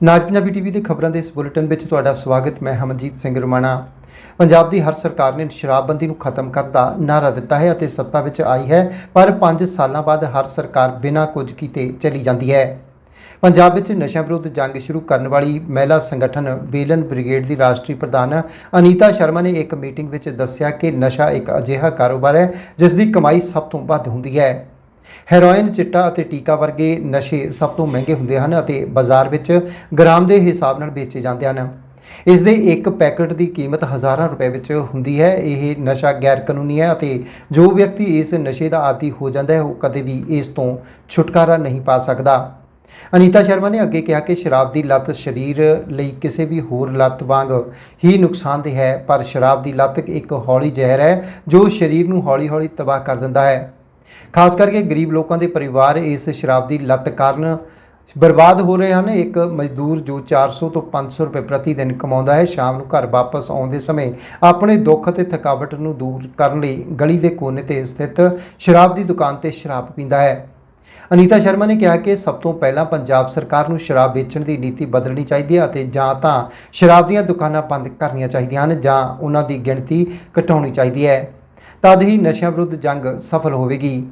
ਨਾਜ Punjabi TV ਦੇ ਖਬਰਾਂ ਦੇ ਇਸ ਬੁਲੇਟਿਨ ਵਿੱਚ ਤੁਹਾਡਾ ਸਵਾਗਤ, ਮੈਂ ਹਮਨਜੀਤ ਸਿੰਘ ਰਮਾਣਾ। ਪੰਜਾਬ ਦੀ ਹਰ ਸਰਕਾਰ ਨੇ ਸ਼ਰਾਬਬੰਦੀ ਨੂੰ ਖਤਮ ਕਰਨ ਦਾ ਨਾਰਾ ਦਿੱਤਾ ਹੈ ਅਤੇ ਸੱਤਾ ਵਿੱਚ ਆਈ ਹੈ, ਪਰ 5 ਸਾਲਾਂ ਬਾਅਦ ਹਰ ਸਰਕਾਰ ਬਿਨਾਂ ਕੁਝ ਕੀਤੇ ਚਲੀ ਜਾਂਦੀ ਹੈ। ਪੰਜਾਬ ਵਿੱਚ ਨਸ਼ਾ ਵਿਰੁੱਧ ਜੰਗ ਸ਼ੁਰੂ ਕਰਨ ਵਾਲੀ ਮਹਿਲਾ ਸੰਗਠਨ ਬੇਲਨ ਬ੍ਰਿਗੇਡ ਦੀ ਰਾਸ਼ਟਰੀ ਪ੍ਰਧਾਨ ਅਨੀਤਾ ਸ਼ਰਮਾ ਨੇ ਇੱਕ ਮੀਟਿੰਗ ਵਿੱਚ ਦੱਸਿਆ ਕਿ ਨਸ਼ਾ ਇੱਕ ਅਜਿਹਾ ਕਾਰੋਬਾਰ ਹੈ, ਜਿਸ ਦੀ ਕਮਾਈ ਸਭ ਤੋਂ ਵੱਧ ਹੁੰਦੀ ਹੈ। ਹੈਰੋਇਨ, ਚਿੱਟਾ ਅਤੇ ਟੀਕਾ ਵਰਗੇ ਨਸ਼ੇ ਸਭ ਤੋਂ ਮਹਿੰਗੇ ਹੁੰਦੇ ਹਨ ਅਤੇ ਬਾਜ਼ਾਰ ਵਿੱਚ ਗ੍ਰਾਮ ਦੇ ਹਿਸਾਬ ਨਾਲ ਵੇਚੇ ਜਾਂਦੇ ਹਨ। ਇਸ ਦੇ ਇੱਕ ਪੈਕਟ ਦੀ ਕੀਮਤ ਹਜ਼ਾਰਾਂ ਰੁਪਏ ਵਿੱਚ ਹੁੰਦੀ ਹੈ। ਇਹ ਨਸ਼ਾ ਗੈਰ ਕਾਨੂੰਨੀ ਹੈ ਅਤੇ ਜੋ ਵਿਅਕਤੀ ਇਸ ਨਸ਼ੇ ਦਾ ਆਦੀ ਹੋ ਜਾਂਦਾ ਹੈ, ਉਹ ਕਦੇ ਵੀ ਇਸ ਤੋਂ ਛੁਟਕਾਰਾ ਨਹੀਂ ਪਾ ਸਕਦਾ। ਅਨੀਤਾ ਸ਼ਰਮਾ ਨੇ ਅੱਗੇ ਕਿਹਾ ਕਿ ਸ਼ਰਾਬ ਦੀ ਲਤ ਸਰੀਰ ਲਈ ਕਿਸੇ ਵੀ ਹੋਰ ਲਤ ਵਾਂਗ ਹੀ ਨੁਕਸਾਨਦੇਹ ਹੈ, ਪਰ ਸ਼ਰਾਬ ਦੀ ਲਤ ਇੱਕ ਹੌਲੀ ਜ਼ਹਿਰ ਹੈ, ਜੋ ਸਰੀਰ ਨੂੰ ਹੌਲੀ-ਹੌਲੀ ਤਬਾਹ ਕਰ ਦਿੰਦਾ ਹੈ। ਖਾਸ ਕਰਕੇ ਗਰੀਬ ਲੋਕਾਂ ਦੇ ਪਰਿਵਾਰ ਇਸ ਸ਼ਰਾਬ ਦੀ ਲਤ ਕਾਰਨ ਬਰਬਾਦ ਹੋ ਰਹੇ ਹਨ। ਇੱਕ ਮਜ਼ਦੂਰ ਜੋ 400 ਤੋਂ 500 ਰੁਪਏ ਪ੍ਰਤੀ ਦਿਨ ਕਮਾਉਂਦਾ ਹੈ, ਸ਼ਾਮ ਨੂੰ ਘਰ ਵਾਪਸ ਆਉਂਦੇ ਸਮੇਂ ਆਪਣੇ ਦੁੱਖ ਅਤੇ ਥਕਾਵਟ ਨੂੰ ਦੂਰ ਕਰਨ ਲਈ ਗਲੀ ਦੇ ਕੋਨੇ ਤੇ ਸਥਿਤ ਸ਼ਰਾਬ ਦੀ ਦੁਕਾਨ ਤੇ ਸ਼ਰਾਬ ਪੀਂਦਾ ਹੈ। ਅਨੀਤਾ ਸ਼ਰਮਾ ਨੇ ਕਿਹਾ ਕਿ ਸਭ ਤੋਂ ਪਹਿਲਾਂ ਪੰਜਾਬ ਸਰਕਾਰ ਨੂੰ ਸ਼ਰਾਬ ਵੇਚਣ ਦੀ ਨੀਤੀ ਬਦਲਣੀ ਚਾਹੀਦੀ ਹੈ ਅਤੇ ਜਾਂ ਤਾਂ ਸ਼ਰਾਬ ਦੀਆਂ ਦੁਕਾਨਾਂ ਬੰਦ ਕਰਨੀਆਂ ਚਾਹੀਦੀਆਂ ਹਨ ਜਾਂ ਉਹਨਾਂ ਦੀ ਗਿਣਤੀ ਘਟਾਉਣੀ ਚਾਹੀਦੀ ਹੈ। ਤਦ ਹੀ ਨਸ਼ਿਆਂ ਵਿਰੁੱਧ ਜੰਗ ਸਫਲ ਹੋਵੇਗੀ।